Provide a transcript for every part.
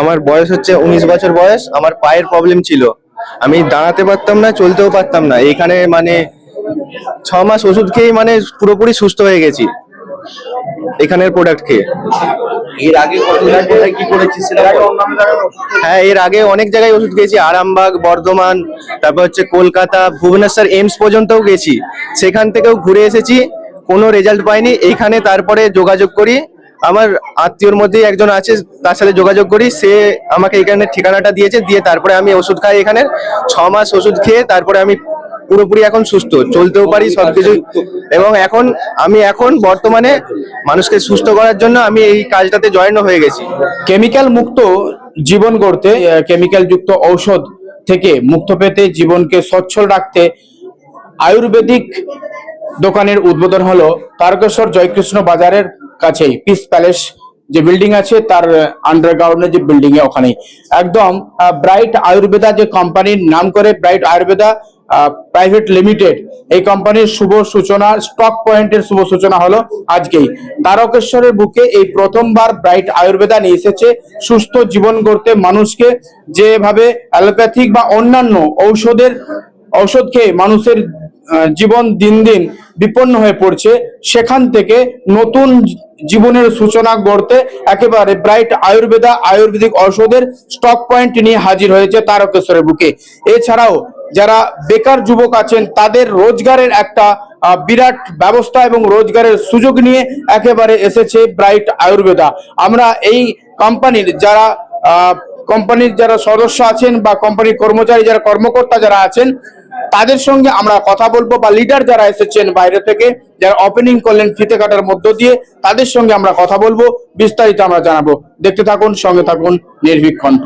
আমার বয়স হচ্ছে উনিশ বছর বয়স আমার পায়ের প্রবলেম ছিল। আমি দাঁড়াতে পারতাম না চলতেও পারতাম না। এখানে মানে ছ মাস ওষুধ খেয়েই মানে পুরোপুরি সুস্থ হয়ে গেছি। এখানের প্রোডাক্ট খেয়ে। এর আগে কি করেছিস হ্যাঁ এর আগে অনেক জায়গায় ওষুধ খেয়েছি। আরামবাগ বর্ধমান তারপর হচ্ছে কলকাতা ভুবনেশ্বর এইমস পর্যন্তও গেছি। সেখান থেকেও ঘুরে এসেছি। কোনো রেজাল্ট পাইনি। এইখানে তারপরে যোগাযোগ করি। আমার আত্মীয়র মধ্যেই একজন আছে, তার সাথে যোগাযোগ করি। সে আমাকে এখানে ঠিকানাটা দিয়েছে, দিয়ে তারপরে আমি ওষুধ খাই এখানে। ছ মাস ওষুধ খেয়ে তারপরে আমি পুরোপুরি এখন সুস্থ, চলতেও পারি সবকিছু। এবং এখন আমি এখন বর্তমানে মানুষকে সুস্থ করার জন্য আমি এই কাজটাতে জয়েন হয়ে গেছি। কেমিক্যাল মুক্ত জীবন গড়তে কেমিক্যাল যুক্ত ঔষধ থেকে মুক্ত পেতে, জীবনকে সচ্ছল রাখতে আয়ুর্বেদিক দোকানের উদ্বোধন হলো তারকেশ্বর জয়কৃষ্ণ বাজারের কাছেই পিস প্যালেস যে বিল্ডিং আছে, তার আন্ডারগ্রাউন্ডের যে বিল্ডিং এ ওখানেই। একদম ব্রাইট আয়ুর্বেদা যে কোম্পানির নাম করে ব্রাইট আয়ুর্বেদা প্রাইভেট লিমিটেড এই কোম্পানির শুভ সূচনা স্টক পয়েন্টের শুভ সূচনা হলো আজকেই। তারকেশ্বরের বুকে এই প্রথমবার ব্রাইট আয়ুর্বেদা নিয়ে এসেছে, সুস্থ জীবন গড়তে মানুষকে যেভাবে অ্যালোপ্যাথিক বা অন্যান্য ঔষধের, ঔষধ খেয়ে মানুষের জীবন দিন দিন বিপন্ন হয়ে পড়ছে, সেখান থেকে নতুন জীবনের সূচনা গড়তে একেবারে ব্রাইট আয়ুর্বেদা, আয়ুর্বেদিক ঔষধের স্টক পয়েন্ট নিয়ে হাজির হয়েছে তারকেশ্বরের বুকে। এছাড়াও যারা বেকার যুবক আছেন, তাদের রোজগারের একটা বিরাট ব্যবস্থা এবং রোজগারের সুযোগ নিয়ে একেবারে এসেছে ব্রাইট আয়ুর্বেদা। আমরা এই কোম্পানির যারা কোম্পানির যারা সদস্য আছেন বা কোম্পানির কর্মচারী, যারা কর্মকর্তা যারা আছেন তাদের সঙ্গে আমরা কথা বলব বা লিডার যারা এসেছেন বাইরে থেকে, যারা ওপেনিং করলেন ফিতে কাটার মধ্য দিয়ে, তাদের সঙ্গে আমরা কথা বলব, বিস্তারিত আমরা জানাব। দেখতে থাকুন, সঙ্গে থাকুন, নির্ভীক কণ্ঠ।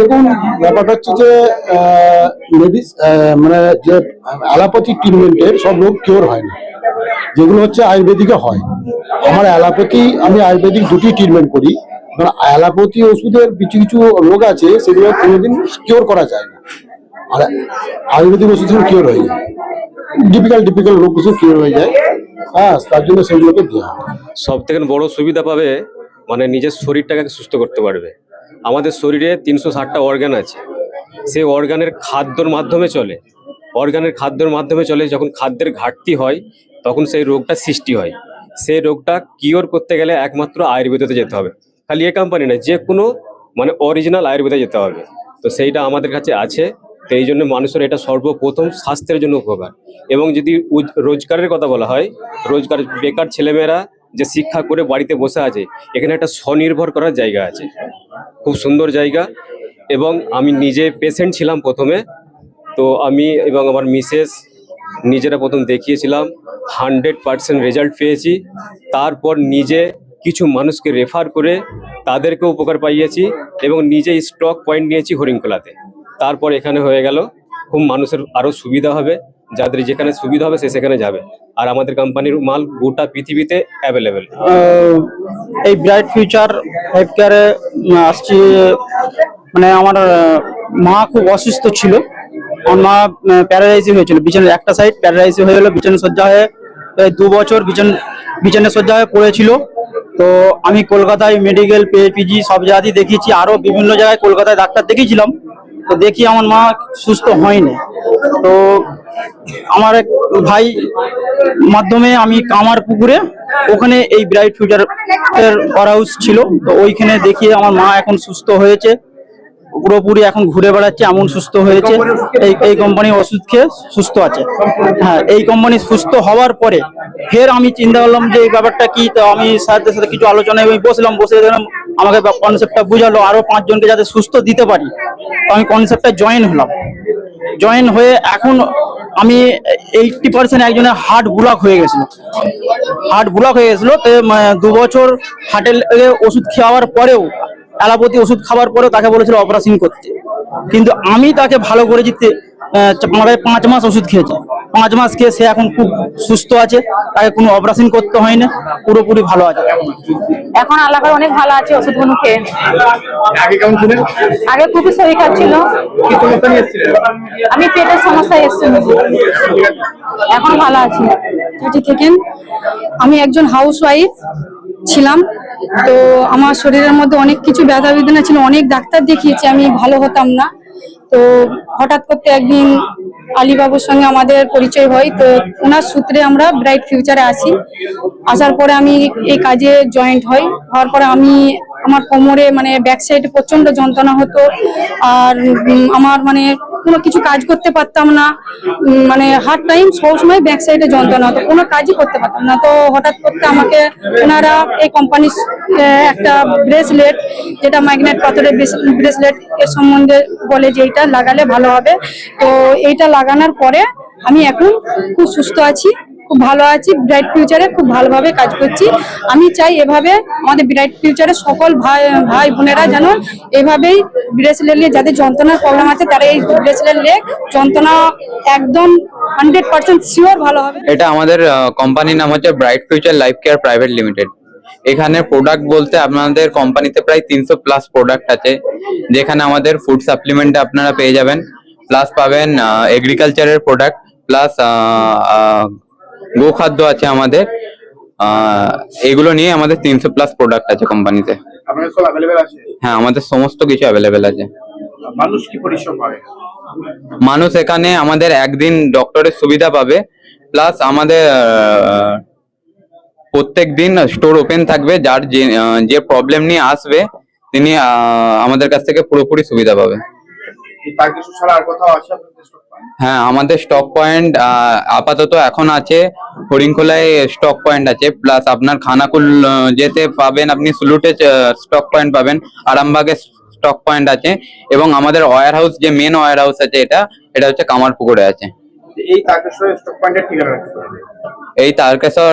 দেখুন, ব্যাপারটা হচ্ছে যে মেডিস মানে যে অ্যালোপ্যাথিক ট্রিটমেন্টের সব রোগ কিওর হয় না। যেগুলো হচ্ছে আয়ুর্বেদিকে হয়। আমার অ্যালোপ্যাথি, আমি আয়ুর্বেদিক দুটি ট্রিটমেন্ট করি। কারণ অ্যালোপ্যাথি ওষুধের কিছু কিছু রোগ আছে, সেগুলো কোনোদিন কিওর করা যায় না। আর, আয়ুর্বেদিক ওষুধ কিওর হয়ে যায়। ডিপিক্যাল ডিপিক্যাল রোগ কিওর হয়ে যায়। হ্যাঁ তার জন্য সেগুলোকে দেওয়া সব থেকে বড় সুবিধা পাবে মানে নিজের শরীরটাকে সুস্থ করতে পারবে। আমাদের শরীরে তিনশো ষাটটা অর্গান আছে। সেই অর্গানের খাদ্যর মাধ্যমে চলে। অর্গানের খাদ্যর মাধ্যমে চলে, যখন খাদ্যের ঘাটতি হয়, তখন সেই রোগটা সৃষ্টি হয়। সেই রোগটা কিওর করতে গেলে একমাত্র আয়ুর্বেদতে যেতে হবে। খালি এ কোম্পানি না যে কোনো মানে অরিজিনাল আয়ুর্বেদে যেতে হবে। তো সেইটা আমাদের কাছে আছে। তো এই জন্য মানুষের এটা সর্বপ্রথম স্বাস্থ্যের জন্য উপকার। এবং যদি রোজগারের কথা বলা হয়, রোজগার বেকার ছেলেমেয়েরা যে শিক্ষা করে বাড়িতে বসে আছে, এখানে একটা স্বনির্ভর করার জায়গা আছে। খুব সুন্দর জায়গা। এবং আমি নিজে পেশেন্ট ছিলাম প্রথমে। তো আমি এবং আমার মিসেস নিজেরা প্রথম দেখিয়েছিলাম হান্ড্রেড পার্সেন্ট রেজাল্ট পেয়েছি। তারপর নিজে কিছু মানুষকে রেফার করে তাদেরকে উপকার পাইয়েছি এবং নিজে স্টক পয়েন্ট নিয়েছি হরিণখোলাতে। তারপর এখানে হয়ে গেল, খুব মানুষের আরও সুবিধা হবে, যাদের যেখানে সুবিধা হবে সে সেখানে যাবে। আর আমাদের কোম্পানির মাল গোটা পৃথিবীতে অ্যাভেলেবেল এই ব্রাইট ফিউচার হেলথ কেয়ারে আসছি মানে আমার মা খুব অসুস্থ ছিল। আমার মা প্যারালাইসিস হয়েছিল, বিছানার একটা সাইড প্যারালাইসিস হয়ে গেলো বিছানা সজ্জা হয়ে প্রায় দু বছর বিছান বিছানা সজ্জা হয়ে পড়েছিল। তো আমি কলকাতায় মেডিকেল পিজি সব জায়গাতেই দেখিয়েছি আরও বিভিন্ন জায়গায় কলকাতায় ডাক্তার দেখিয়েছিলাম। তো দেখি আমার মা সুস্থ হয়নি। তো আমার এক ভাই মাধ্যমে আমি কামার পুকুরে, ওখানে এই ব্রাইট ফিউচার এর হাউস ছিল। তো ওইখানে দেখিয়ে আমার মা এখন সুস্থ হয়েছে। পুরোপুরি এখন ঘুরে বেড়াচ্ছে, এমন সুস্থ হয়েছে। এই এই কোম্পানির ওষুধ খেয়ে সুস্থ আছে। হ্যাঁ এই কোম্পানি সুস্থ হওয়ার পরে ফের আমি চিন্তা করলাম যে এই ব্যাপারটা কি? তো আমি স্যারদের সাথে কিছু আলোচনায় বসলাম, বসে দেখলাম আমাকে কনসেপ্টটা বুঝালো, আরও পাঁচজনকে যাতে সুস্থ দিতে পারি। তো আমি কনসেপ্টটা জয়েন হলাম। জয়েন হয়ে এখন আমি এইটটি পার্সেন্ট একজনের হার্ট ব্লক হয়ে গেছিল। হার্ট ব্লক হয়ে গেছিল, তো দু বছর হার্টের ওষুধ খাওয়ার পরেও অ্যালোপ্যাথি ওষুধ খাওয়ার পরেও তাকে বলেছিল অপারেশন করতে। কিন্তু আমি তাকে ভালো করে মানে পাঁচ মাস ওষুধ খেয়েছে। পাঁচ মাস খেয়ে সে এখন খুব সুস্থ আছে তাকে কোনো অপারেশন করতে হয় না পুরোপুরি ভালো আছে। এখন আলাদা অনেক ভালো আছে ওষুধগুলো খেয়ে। আগে কেমন ছিলেন আগে খুবই শরীর খারাপ ছিল। আমি পেটের সমস্যা এসেছি এখন ভালো আছি। থার্টি থেকে আমি একজন হাউস ওয়াইফ ছিলাম তো আমার শরীরের মধ্যে অনেক কিছু ব্যথা বেদনা ছিল অনেক ডাক্তার দেখিয়েছি আমি ভালো হতাম না। তো হঠাৎ করতে একদিন আলিবাবুর সঙ্গে আমাদের পরিচয় হয়, তো ওনার সূত্রে আমরা ব্রাইট ফিউচারে আসি আসার পরে আমি এই কাজে জয়েন্ট হই। হওয়ার পরে আমি আমার কোমরে মানে ব্যাক সাইডে প্রচণ্ড যন্ত্রণা হতো। আর আমার মানে কোনো কিছু কাজ করতে পারতাম না। মানে হার্ড টাইম সবসময় ব্যাক সাইডে যন্ত্রণা হতো, কোনো কাজই করতে পারতাম না। তো হঠাৎ করতে আমাকে ওনারা এই কোম্পানির একটা ব্রেসলেট যেটা ম্যাগনেট পাথরের ব্রেসলেট এর সম্বন্ধে বলে যে এইটা লাগালে ভালো হবে। তো এইটা লাগানোর পরে আমি এখন খুব সুস্থ আছি। খুব ভালো আছি ব্রাইট ফিউচারে খুব ভালোভাবে কাজ করছি। আমি চাই এভাবে আমাদের ব্রাইট ফিউচারে সকল ভাই ভাই বোনেরা যেন এভাবেই ব্রেসলেট নিয়ে যাদের যন্ত্রণার প্রবলেম আছে, তারা এই ব্রেসলেট নিয়ে যন্ত্রণা একদম হান্ড্রেড পার্সেন্ট শিওর ভালো হবে। এটা আমাদের কোম্পানির নাম হচ্ছে bright future life care private limited এখানে প্রোডাক্ট বলতে আপনাদের কোম্পানিতে প্রায় তিনশো প্লাস প্রোডাক্ট আছে, যেখানে আমাদের ফুড সাপ্লিমেন্ট আপনারা পেয়ে যাবেন। প্লাস পাবেন এগ্রিকালচারের প্রোডাক্ট প্লাস গোখাদ্য আছে আমাদের। এগুলো নিয়ে আমাদের তিনশো প্লাস প্রোডাক্ট আছে কোম্পানিতে হ্যাঁ আমাদের সমস্ত কিছু অ্যাভেলেবেল আছে। মানুষ কি পরিশ্রম পাবে? মানুষ এখানে আমাদের একদিন ডক্টরের সুবিধা পাবে প্লাস আমাদের প্রত্যেক দিন স্টোর ওপেন থাকবে যার যে যে প্রবলেম নিয়ে আসবে তিনি আমাদের কাছ থেকে পুরোপুরি সুবিধা পাবে। হ্যাঁ আমাদের স্টক পয়েন্ট আপাতত এখন আছে হরিংখোলায় স্টক পয়েন্ট আছে প্লাস আপনার খানাকুল যেতে পাবেন আপনি সুলুটে স্টক পয়েন্ট পাবেন আরামবাগে স্টক পয়েন্ট আছে এবং আমাদের ওয়ার হাউস যে মেন ওয়ার হাউস আছে এটা এটা হচ্ছে কামারপুকুরে আছে। এই তারকেশ্বর স্টক পয়েন্টের ঠিকানা এই তারকেশ্বর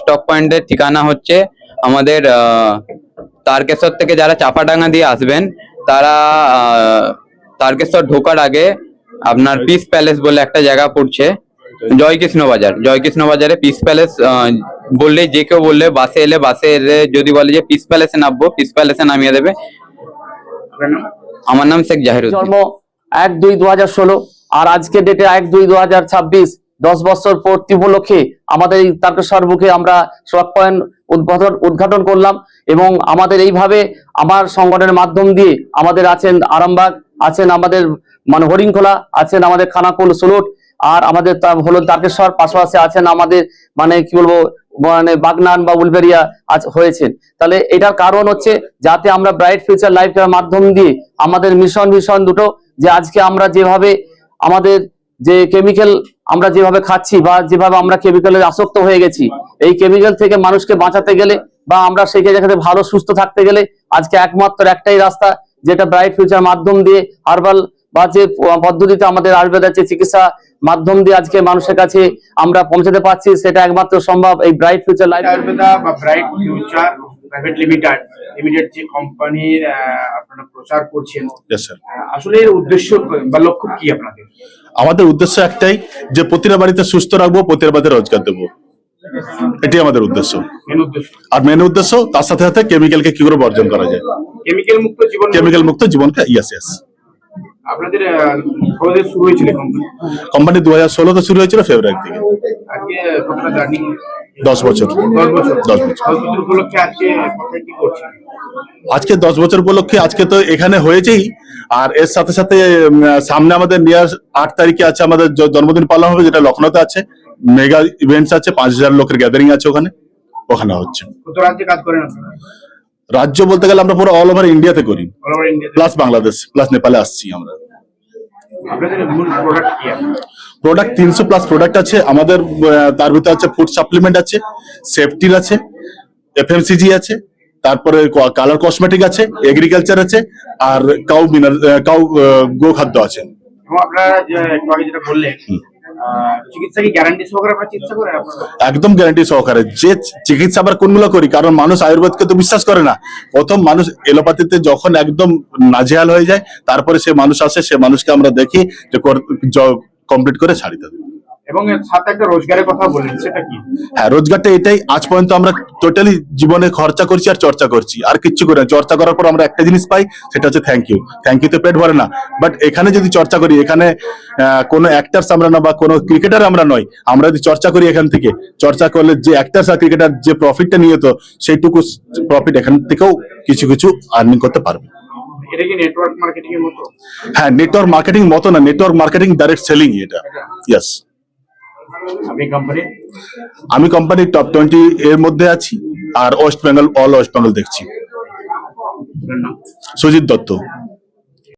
স্টক পয়েন্টের ঠিকানা হচ্ছে আমাদের তারকেশ্বর থেকে যারা চাপাডাঙ্গা দিয়ে আসবেন তারা তারকেশ্বর ঢোকার আগে আপনার পিস প্যালেস বলে একটা জায়গা পড়ছে জয়কৃষ্ণ বাজার। জয়কৃষ্ণ বাজারে পিস প্যালেস বললে যে কেউ বললে বাসে এলে বাসে এলে যদি বলে যে পিস প্যালেসে নামবো পিস প্যালেসে নামিয়ে দেবে। আমার নাম শেখ জাহির জন্ম এক দুই দু হাজার ষোলো আর আজকে ডেটে এক দুই দু হাজার ছাব্বিশ দশ বছর পূর্তি উপলক্ষে আমাদের এই তারকেশ্বর বুকে আমরা স্টক পয়েন্ট উদ্বোধন উদ্ঘাটন করলাম এবং আমাদের এইভাবে আমার সংগঠনের মাধ্যম দিয়ে আমাদের আছেন আরামবাগ আছেন আমাদের মানে হরিংখোলা আছেন আমাদের খানাকুল সুলুট, আর আমাদের হলো তারকেশ্বর পাশাপাশি আছেন আমাদের মানে কি বলব মানে বাগনান বা উলবেরিয়া আজ হয়েছেন। তাহলে এটার কারণ হচ্ছে যাতে আমরা ব্রাইট ফিউচার লাইফ মাধ্যম দিয়ে আমাদের মিশন ভিশন দুটো, যে আজকে আমরা যেভাবে আমাদের যে কেমিক্যাল আমরা যেভাবে খাচ্ছি বা যেভাবে আমরা কেমিক্যালের আসক্ত হয়ে গেছি, এই কেমিক্যাল থেকে মানুষকে বাঁচাতে গেলে বা আমরা জায়গাতে ভালো, সুস্থ থাকতে গেলে আজকে একমাত্র একটাই রাস্তা যেটা ব্রাইট ফিউচার মাধ্যম দিয়ে হার্বাল বা যে পদ্ধতিতে আমাদের আয়ুর্বেদ আছে চিকিৎসা মাধ্যম দিয়ে আজকে মানুষের কাছে আমরা পৌঁছাতে পারছি সেটা একমাত্র সম্ভব এই ব্রাইট ফিউচার লাইফ আয়ুর্বেদা বা bright future private limited limited যে কোম্পানির আপনারা প্রচার করছেন। আসলে এর উদ্দেশ্য বা লক্ষ্য কি আপনাদের? আমাদের উদ্দেশ্য একটাই যে প্রতিটা বাড়িতে সুস্থ রাখব প্রতিটা বাড়িতে রোজগার দেবো। এটাই আমাদের উদ্দেশ্য। আর মেন উদ্দেশ্য তার সাথে সাথে কেমিক্যালকে কি করে বর্জন করা যায়? কেমিক্যাল মুক্ত জীবন কেমিক্যাল মুক্ত জীবনকে ইয়াস ইয়াস আপনাদের শুরু হয়েছিল কোম্পানি কোম্পানি দু হাজার ষোলোতে শুরু হয়েছিল ফেব্রুয়ারি থেকে। আজকে কতটা জার্নি দশ বছর। দশ বছর। দশ বছর। উপলক্ষে আজকে কি করছেন? আজকে দশ বছর উপলক্ষে আজকে তো এখানে হয়েছেই। আর এর সাথে সাথে সামনে আমাদের নিয়ার আট তারিখে আছে আমাদের জন্মদিন পালন হবে যেটা লখনৌতে আছে। মেগা ইভেন্টস আছে পাঁচ হাজার লোকের গ্যাদারিং আছে ওখানে ওখানে হচ্ছে। রাজ্যে বলতে গেলে আমরা পুরো অল ওভার ইন্ডিয়াতে করি। প্লাস বাংলাদেশ প্লাস নেপালে আসছি আমরা। প্রোডাক্ট তিনশো প্লাস প্রোডাক্ট আছে। আমাদের তার ভিতরে আছে ফুড সাপ্লিমেন্ট আছে সেফটির আছে এফএমসিজি আছে তারপরে কালার কসমেটিক আছে এগ্রিকালচার আছে আর কাউ মিনার কাউ গো খাদ্য আছে। আপনারা একটু আগে যেটা বললেন একদম গ্যারান্টি সহকারে। যে চিকিৎসা আবার কোনগুলো করি? কারণ মানুষ আয়ুর্বেদকে তো বিশ্বাস করে না। প্রথম মানুষ এলোপ্যাথিতে যখন একদম নাজেহাল হয়ে যায় তারপরে সে মানুষ আসে সে মানুষকে আমরা দেখি যে কমপ্লিট করে ছাড়ি দেবে এবং সাথে একটা রোজগারের কথা বললেন সেটা কি? হ্যাঁ রোজগারটা এটাই। আজ পর্যন্ত আমরা টোটালি জীবনে খরচা করছি আর চর্চা করছি আর কিচ্ছু করে চর্চা করার পর আমরা একটা জিনিস পাই সেটা হচ্ছে থ্যাংক ইউ থ্যাংক ইউ তো পেট ভরে না। বাট এখানে যদি চর্চা করি এখানে কোনো অ্যাক্টার্স আমরা না বা কোনো ক্রিকেটার আমরা নয় আমরা যদি চর্চা করি এখান থেকে চর্চা করলে যে অ্যাক্টার্স আর ক্রিকেটার যে প্রফিটটা নিয়ে তো সেইটুকু প্রফিট এখান থেকেও কিছু কিছু আর্নিং করতে পারবে। এটা কি নেটওয়ার্ক মার্কেটিং এর মতো? হ্যাঁ নেটওয়ার্ক মার্কেটিং মতো না। নেটওয়ার্ক মার্কেটিং ডাইরেক্ট সেলিং এটা। ইয়েস আমি কোম্পানির টপ টোয়েন্টি এর মধ্যে আছি আর West Bengal all West Bengal দেখছি। সুজিত দত্ত।